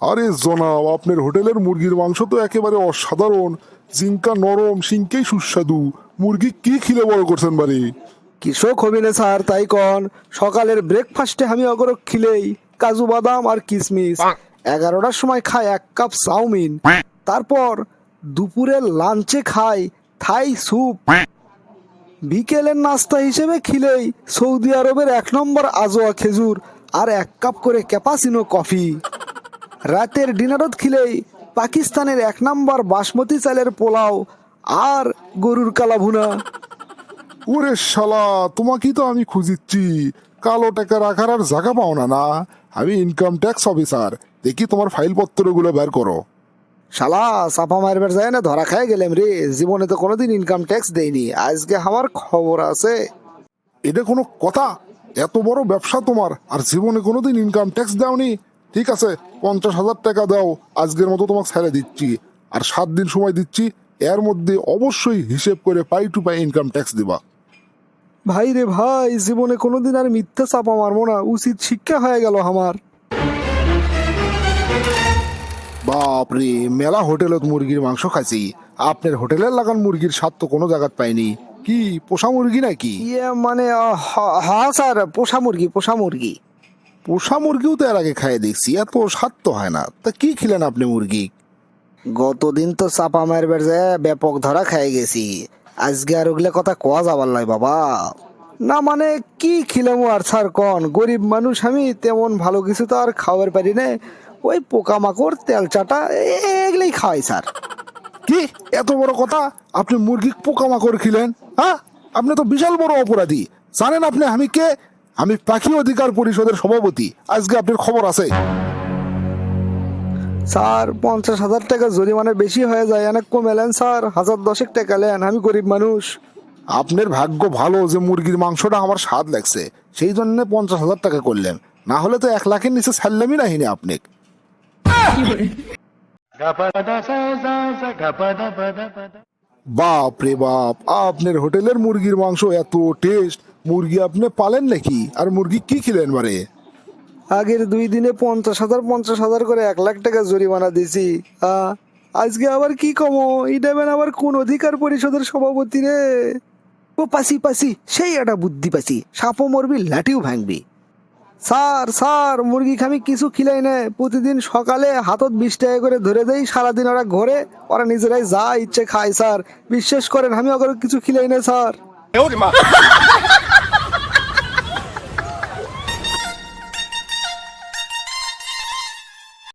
আরে জনাব আপনার হোটেলের মুরগির মাংস তো একেবারে অসাধারণ। জিঙ্কা নরম সিঙ্কেই সুস্বাদু। মুরগি কি খিলে বড় করছেন বাড়ি? কৃষক হবি না স্যার তাই কন। সকালের ব্রেকফাস্টে আমি অগর খিলেই। কাজু বাদাম আর কিশমিশ এগারোটার সময় খাই এক কাপ চাউমিন। তারপর দুপুরে লাঞ্চে খাই থাই স্যুপ। বিকেলের নাস্তা হিসেবে খিলেই সৌদি আরবের এক নম্বর আজোয়া খেজুর আর এক কাপ করে ক্যাপাসিনো কফি। রাতের ডিনারত খিলেই পাকিস্তানের এক নম্বর বাসমতি চালের পোলাও আর গরুর কালা ভুনা ওরে শালা তোমাকেই তো আমি খুঁজিচ্ছি। কালো টাকা রাখার আর জায়গা পাও না না? আমি ইনকাম ট্যাক্স অফিসার দেখি তোমার ফাইলপত্রগুলো বের করো। শালা চাপা মারবার যায় না ধরা খাই গেলাম রে। জীবনে তো কোনোদিন ইনকাম ট্যাক্স দেয়নি আজকে আমার খবর আছে। এটা কোনো কথা? এত বড় ব্যবসা তোমার আর জীবনে কোনোদিন ইনকাম ট্যাক্স দাওনি? ঠিক আছে পঞ্চাশ হাজার টাকা দাও আজকের মতো তোমাকে ছেড়ে দিচ্ছি। আর সাত দিন সময় দিচ্ছি এর মধ্যে অবশ্যই হিসেব করে পাই টু পাই ইনকাম ট্যাক্স দিবা। ভাই রে ভাই জীবনে কোনোদিন আর মিথ্যে চাপা মারবো না উচিত শিক্ষা হয়ে গেল আমার। বাপরে মেলা হোটেলত মুরগির মাংস খাইছি। আপনার হোটেলের লাগান মুরগির স্বাদ তো কোনো জায়গাত পাইনি। কি পোষা মুরগি নাকি? ইয়ে মানে হ্যাঁ স্যার পোষা মুরগি পোষা মুরগি। পোষা মুরগিও তো এর আগে খাইয়ে দেখছি এত স্বাদ তো হয় না। তা কি খেলেন আপনি মুরগি? গতদিন তো চাপা মারবার যায় ব্যাপক ধরা খাই গেছি। আজকে আর ওগুলা কথা কোয়া যাবার নাই বাবা। না মানে কি খিলামু আর স্যার কন গরিব মানুষ আমি তেমন ভালো কিছু তো আর খাওয়ার পারি না। ওই পোকামাকড় তেল চাটা এগুলাই খাওয়াই স্যার। কি? এত বড় কথা? আপনি মুরগি পোকামাকড় খিলেন হ্যাঁ? আপনি তো বিশাল বড় অপরাধী। জানেন আপনি আমি কে? আমি পাখি অধিকার পরিষদের সভাপতি। আজকে আপনার খবর আছে। স্যার পঞ্চাশ হাজার টাকা জরিমানা বেশি হয়ে যায় অনেক কমেলেন স্যার। হাজার দশেক টাকা নেন আমি গরিব মানুষ। আপনার ভাগ্য ভালো যে মুরগির মাংসটা আমার স্বাদ লাগছে সেই জন্য পঞ্চাশ হাজার টাকা করলেন। না হলে তো এক লাখের নিচে ছাড়লামই নাহিনি আপনি বাপ রে বাপ আপনার হোটেলের মুরগির মাংস এত টেস্ট মুরগি আপনি পালেন নাকি? আর মুরগি কি খেলেন বারে? আগের দুই দিনে পঞ্চাশ হাজার পঞ্চাশ হাজার করে এক লাখ টাকা জরিমানা দিছি। আজকে আবার কি কমো? ইডাবেন আবার কোন অধিকার পরিষদের সভাপতি রে? ও পাসি পাসি সেই একটা বুদ্ধি পাসি। সাপও মরবি লাঠিও ভাঙবি। স্যার স্যার মুরগি খামি কিছু খিলাই না প্রতিদিন সকালে হাতত বিশ টাকা করে ধরে দেই সারাদিন ওরা ঘরে ওরা নিজেরাই যা ইচ্ছে খায় স্যার। বিশ্বাস করেন আমি ওকে কিছু খিলাই না স্যার।